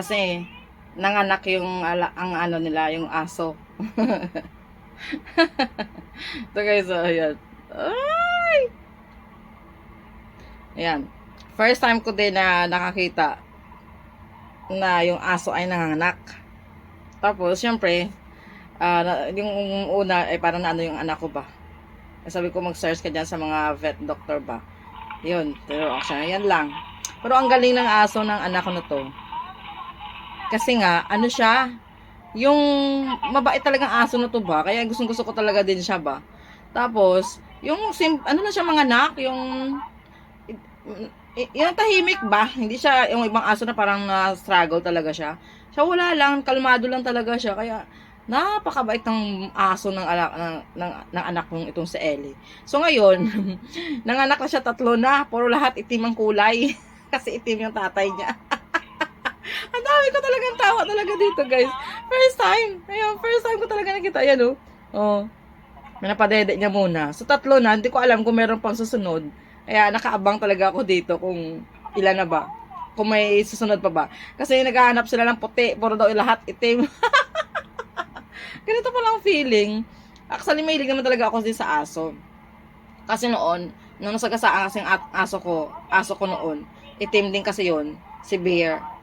Kasi, nanganak yung, ang ano nila, yung aso. so guys, so, ayan. Ay! Ayan. First time ko din na nakakita na yung aso ay nanganak. Tapos, syempre, na- yung una ay parang ano yung anak ko ba. Eh, Sabi ko mag-search ka dyan sa mga vet doctor ba. Yun, pero siya, yan lang. Pero ang galing ng aso ng anak ko na to. Kasi nga, ano siya, yung mabait talagang aso na to ba, kaya gustong gusto ko talaga din siya ba. Tapos, yung sim, ano na siya mga anak, yung yung tahimik ba, hindi siya yung ibang aso na parang na-struggle talaga siya. Siya wala lang, kalmado lang talaga siya, kaya napakabait ng aso ng, ala, ng, ng, ng anak kong itong si Ellie. So ngayon, nanganak na siya tatlo na, puro lahat itim ang kulay. Kasi itim yung tatay niya. Talagang tawa talaga dito, guys. First time. Ayun, first time ko talaga nakita. Ayan, oh. Oh. Napadede niya muna. So, tatlo na. Hindi ko alam kung meron pang susunod. Kaya, nakaabang talaga ako dito kung ilan na ba. Kung may susunod pa ba. Kasi naghahanap sila ng puti. Puro daw lahat itim. Ganito pa lang feeling. Actually, may naman talaga ako din sa aso. Kasi noon, nung nasagasaan kasing aso ko, aso ko noon, itim din kasi yon si Bear.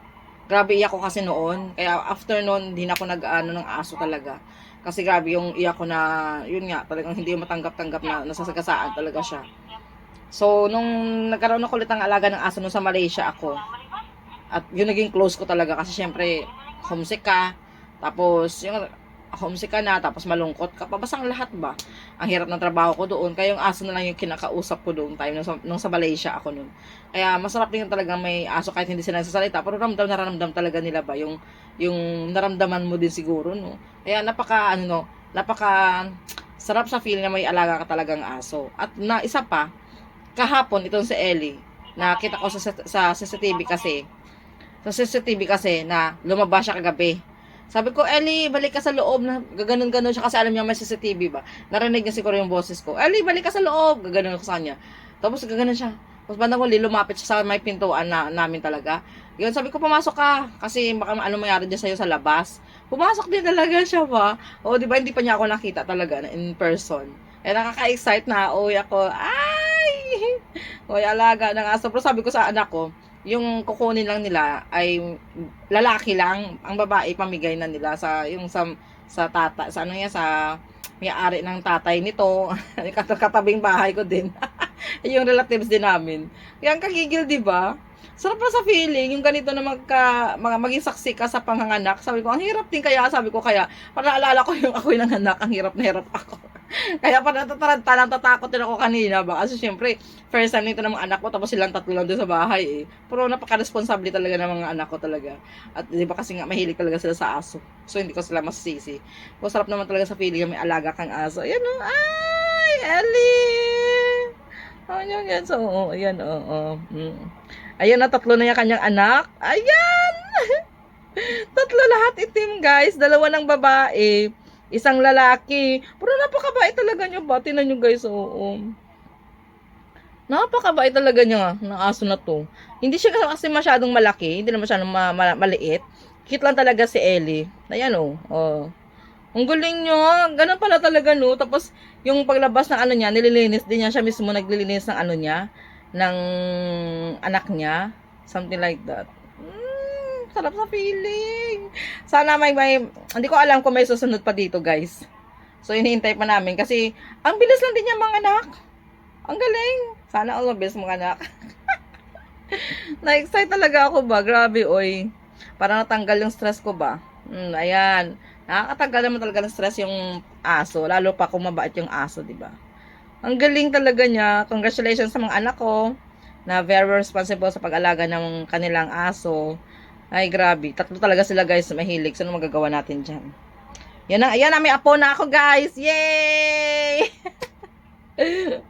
Grabe iyak ko kasi noon. Kaya after noon, hindi na ako nag-ano ng aso talaga. Kasi grabe yung iyak ko na, yun nga, talagang hindi matanggap-tanggap na nasasagasaan talaga siya. So, nung nagkaroon ako ulit ng alaga ng aso nung sa Malaysia ako, at yun naging close ko talaga kasi syempre, homesick ka, tapos yung homesick ka na, tapos malungkot ka, pabasang lahat ba? Ang hirap ng trabaho ko doon, kaya yung aso na lang yung kinakausap ko doon time nung sa, nung sa Malaysia ako noon. Kaya masarap din talaga may aso kahit hindi sila nagsasalita, pero ramdam na ramdam talaga nila ba yung yung naramdaman mo din siguro, no? Kaya napaka ano no, napaka sarap sa feeling na may alaga ka talagang aso. At na isa pa, kahapon itong si Ellie, nakita ko sa, sa CCTV kasi, sa CCTV kasi na lumabas siya kagabi. Sabi ko, Ellie, balik ka sa loob. Na, gaganon-ganon siya kasi alam niya may CCTV ba. Narinig niya siguro yung boses ko. Ellie, balik ka sa loob. Gaganon ako sa kanya. Tapos gaganon siya. Tapos bandang huli, lumapit siya sa may pintuan na, namin talaga. Yun, sabi ko, pumasok ka. Kasi baka ano mangyari dyan sa'yo sa labas. Pumasok din talaga siya ba? O, di ba, hindi pa niya ako nakita talaga in person. Eh, nakaka-excite na. Uy, ako, ay! Uy, alaga ng aso. Pero sabi ko sa anak ko, yung kukunin lang nila ay lalaki lang. Ang babae, pamigay na nila sa, yung sa, sa tata, sa ano yan, sa may-ari ng tatay nito. Kat- Katabing bahay ko din. yung relatives din namin. Kaya ang kagigil, di ba? Sarap na sa feeling, yung ganito na magka, mga, maging saksi ka sa panganganak. Sabi ko, ang hirap din kaya, sabi ko kaya, para naalala ko yung ako'y nanganak, ang hirap na hirap ako. kaya parang tataranta, natatakot din ako kanina ba? Kasi syempre, first time nito ng mga anak ko, tapos silang tatlo lang doon sa bahay eh. Pero napaka-responsable talaga ng mga anak ko talaga. At di ba kasi nga, mahilig talaga sila sa aso. So, hindi ko sila masisisi. So, sarap naman talaga sa feeling may alaga kang aso. Ayan o, ay, Ellie! Oh, yan, yan. So, oo, ayan, oo. Mm. Ayan na, tatlo na yung kanyang anak. Ayan! tatlo lahat itim, guys. Dalawa ng babae. Isang lalaki. Pero napakabait talaga niya ba? Tinan nyo, guys. Oo. Napakabait talaga niya ng aso na to. Hindi siya kasi masyadong malaki. Hindi na masyadong ma- ma- maliit. Cute lang talaga si Ellie. Ayan, oh. oh. Ang galing niya. Ganun pala talaga, no. Tapos, yung paglabas ng ano niya, nililinis din niya. Siya mismo naglilinis ng ano niya ng anak niya. Something like that. Sarap sa feeling. Sana may, may, hindi ko alam kung may susunod pa dito, guys. So, hinihintay pa namin. Kasi, ang bilis lang din niya mga anak. Ang galing. Sana all the best mga anak. Na-excite talaga ako ba? Grabe, oy. Para natanggal yung stress ko ba? Mm, ayan. Nakakatanggal naman talaga ng stress yung aso. Lalo pa kung mabait yung aso, di ba? Ang galing talaga niya. Congratulations sa mga anak ko na very responsible sa pag-alaga ng kanilang aso. Ay, grabe. Tatlo talaga sila guys mahilig. So, ano magagawa natin dyan? Yan na, yan na, may apo na ako guys. Yay!